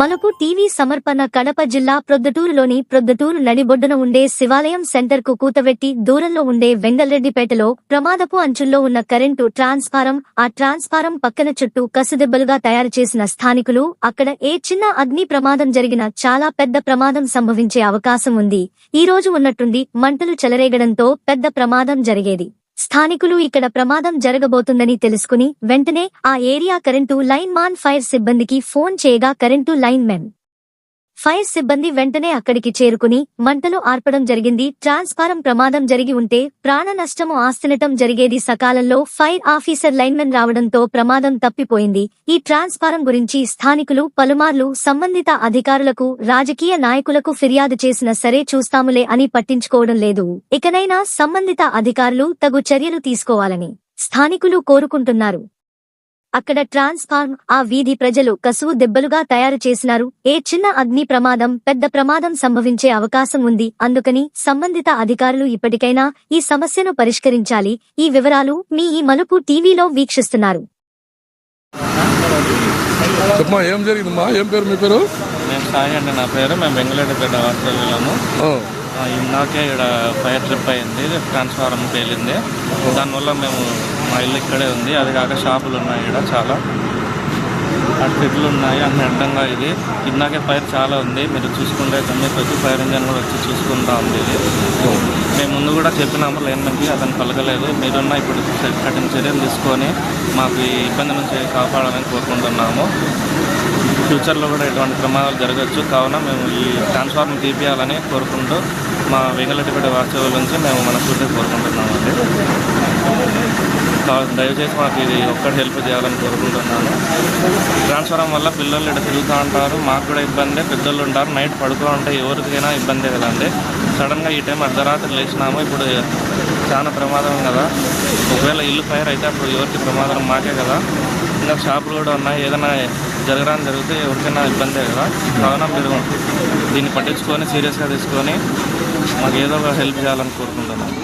మలుపు టీవీ సమర్పణ కడప జిల్లా ప్రొద్దుటూరులోని ప్రొద్దుటూరు నడిబొడ్డున ఉండే శివాలయం సెంటర్కు కూతవెట్టి దూరంలో ఉండే వెంగల్రెడ్డిపేటలో ప్రమాదపు అంచుల్లో ఉన్న కరెంటు ట్రాన్స్ఫారం ఆ ట్రాన్స్ఫారం పక్కన చుట్టూ కసుదెబ్బలుగా తయారు చేసిన స్థానికులు అక్కడ ఏ చిన్న అగ్ని ప్రమాదం జరిగినా చాలా పెద్ద ప్రమాదం సంభవించే అవకాశం ఉంది. ఈ రోజు ఉన్నట్టుండి మంటలు చెలరేగడంతో పెద్ద ప్రమాదం జరిగేది. స్థానికులు ఇక్కడ ప్రమాదం జరగబోతుందని తెలుసుకుని వెంటనే ఆ area current line man fire సిబ్బందికి ఫోన్ చేయగా కరెంటు లైన్ మెన్ ఫైర్ సిబ్బంది వెంటనే అక్కడికి చేరుకుని మంటలు ఆర్పడం జరిగింది. ట్రాన్స్ఫారం ప్రమాదం జరిగి ఉంటే ప్రాణ నష్టము ఆస్తినటం జరిగేది సకాలంలో ఫైర్ ఆఫీసర్ లైన్మెన్ రావడంతో ప్రమాదం తప్పిపోయింది. ఈ ట్రాన్స్ఫారం గురించి స్థానికులు పలుమార్లు సంబంధిత అధికారులకు రాజకీయ నాయకులకు ఫిర్యాదు చేసిన సరే చూస్తాములే అని పట్టించుకోవడం లేదు. ఇకనైనా సంబంధిత అధికారులు తగు చర్యలు తీసుకోవాలని స్థానికులు కోరుకుంటున్నారు. అక్కడ ట్రాన్స్ఫార్మ్ ఆ వీధి ప్రజలు కసువు దెబ్బలుగా తయారు చేసినారు. ఏ చిన్న అగ్ని ప్రమాదం పెద్ద ప్రమాదం సంభవించే అవకాశం ఉంది. అందుకని సంబంధిత అధికారులు ఇప్పటికైనా ఈ సమస్యను పరిష్కరించాలి. ఈ వివరాలు మీ ఈ మలుపు టీవీలో వీక్షిస్తున్నారు. చెప్పమ్మా ఏం జరిగిందమ్మా? ఏం పేరు మీ పేరు? మేము సాయి అండి నా పేరు. మేము బెంగళూరుపేట హాస్టల్ వెళ్ళాము ఆ, ఆ, ఇందాకే ఇక్కడ ఫైర్ ట్రిప్ అయింది ట్రాన్స్ఫార్మర్ పేలింది. దానివల్ల మేము మా ఇల్లు ఇక్కడే ఉంది. అది కాక షాపులు ఉన్నాయి ఇక్కడ చాలా. అటు చెట్లు ఉన్నాయి. అన్ని అడ్డంగా ఇది. ఇందాకే ఫైర్ చాలా ఉంది. మీరు చూసుకుంటే తమ్మి వచ్చి ఫైర్ ఇంజన్ కూడా వచ్చి చూసుకుంటా ఉంది ఇది. మేము ముందు కూడా చెప్పినాము లైన్మెన్కి అతను పలకలేదు. మీరున్న ఇప్పుడు కఠిన చర్యలు తీసుకొని మాకు ఈ ఇబ్బంది నుంచి కాపాడాలని కోరుకుంటున్నాము. ఫ్యూచర్లో కూడా ఎటువంటి ప్రమాదాలు జరగచ్చు. కావున మేము ఈ ట్రాన్స్ఫార్మర్ తీపియాలని కోరుకుంటూ మా వెంగళటిపేట వాస్తవుల నుంచి మేము మనస్ఫూర్తిగా కోరుకుంటున్నాము అండి దయచేసి మాకు ఇది ఒక్కటి హెల్ప్ చేయాలని కోరుకుంటున్నాను. ట్రాన్స్ఫారం వల్ల పిల్లలు ఇక్కడ తిరుగుతూ ఉంటారు. మాకు కూడా ఇబ్బందే. పెద్దోళ్ళు ఉంటారు. నైట్ పడుతూ ఉంటే ఎవరికైనా ఇబ్బందే కదండి. సడన్గా ఈ టైం అర్ధరాత్రి లేచినాము. ఇప్పుడు చాలా ప్రమాదం కదా. ఒకవేళ ఇల్లు ఫైర్ అయితే అప్పుడు ఎవరికి ప్రమాదం? మాకే కదా. ఇంకా షాపులు కూడా ఉన్నాయి. ఏదైనా జరగడానికి జరిగితే ఎవరికైనా ఇబ్బందే కదా. కావున మీరు దీన్ని పట్టించుకొని సీరియస్గా తీసుకొని మాకు ఏదో ఒక హెల్ప్ చేయాలని కోరుకుంటున్నాను